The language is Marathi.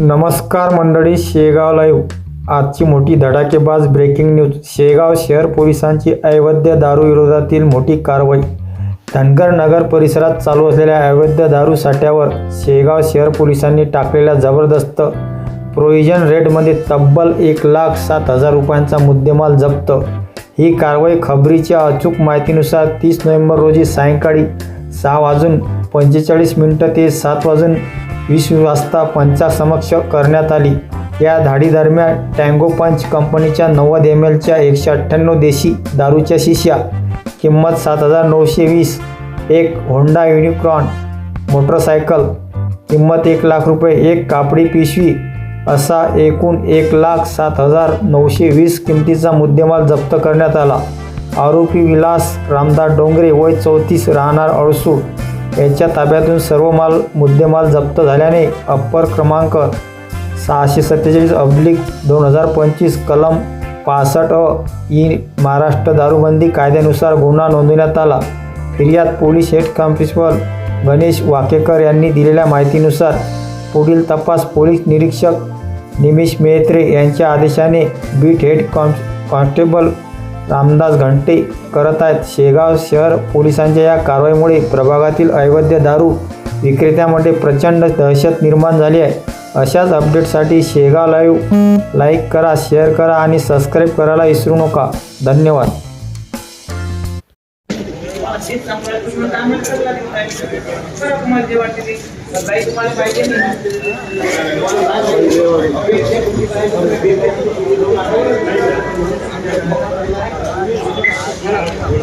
नमस्कार मंडळी शेगाव लाईव्ह आजची मोठी धडाकेबाज ब्रेकिंग न्यूज शेगाव शहर पोलिसांची अवैध दारू विरोधातील मोठी कारवाई. धनगर नगर परिसरात चालू असलेल्या अवैध दारू साठ्यावर शेगाव शहर पोलिसांनी टाकलेल्या जबरदस्त प्रोव्हिजन रेडमध्ये तब्बल एक लाख सात हजार रुपयांचा मुद्देमाल जप्त. ही कारवाई खबरीच्या अचूक माहितीनुसार तीस नोव्हेंबर रोजी सायंकाळी सहा वाजून पंचेचाळीस मिनटं ते सात वाजून वीस पंचासमक्ष करण्यात आली. या धाडीदरम्यान टँगो पंच कंपनीच्या नव्वद एम एलच्या एकशे अठ्ठ्याण्णव देशी दारूच्या शिश्या किंमत सात हजार नऊशे वीस एक होंडा युनिक्रॉन मोटरसायकल किंमत एक लाख रुपये एक कापडी पिशवी असा एकूण एक लाख सात हजार नऊशे वीस किमतीचा मुद्देमाल जप्त करण्यात आला. आरोपी विलास रामदास डोंगरे वय चौतीस राहणार अळसूळ. यांच्या ताब्यातून सर्व माल मुद्देमाल जप्त झाल्याने अप्पर क्रमांक सहाशे सत्तेचाळीस अब्लिक दोन हजार पंचवीस कलम पासष्ट अ ई महाराष्ट्र दारूबंदी कायद्यानुसार गुन्हा नोंदवण्यात आला. फिर्याद police head constable Ganesh Wakekar यांनी दिलेल्या माहितीनुसार पुढील तपास पोलीस निरीक्षक निमिष मेहत्रे यांच्या आदेशाने beat head con constable Ramdas Ghante करत आहेत. शेगाव शहर पोलिसांच्या या कारवाईमुळे प्रभागातील अवैध दारू विक्रेत्यामध्ये प्रचंड दहशत निर्माण झाली आहे. अशाच अपडेटसाठी शेगाव लाईव्ह लाईक करा शेअर करा आणि सबस्क्राईब करायला विसरू नका. धन्यवाद. तेच तुम्हाला पाहिजे El "Marco.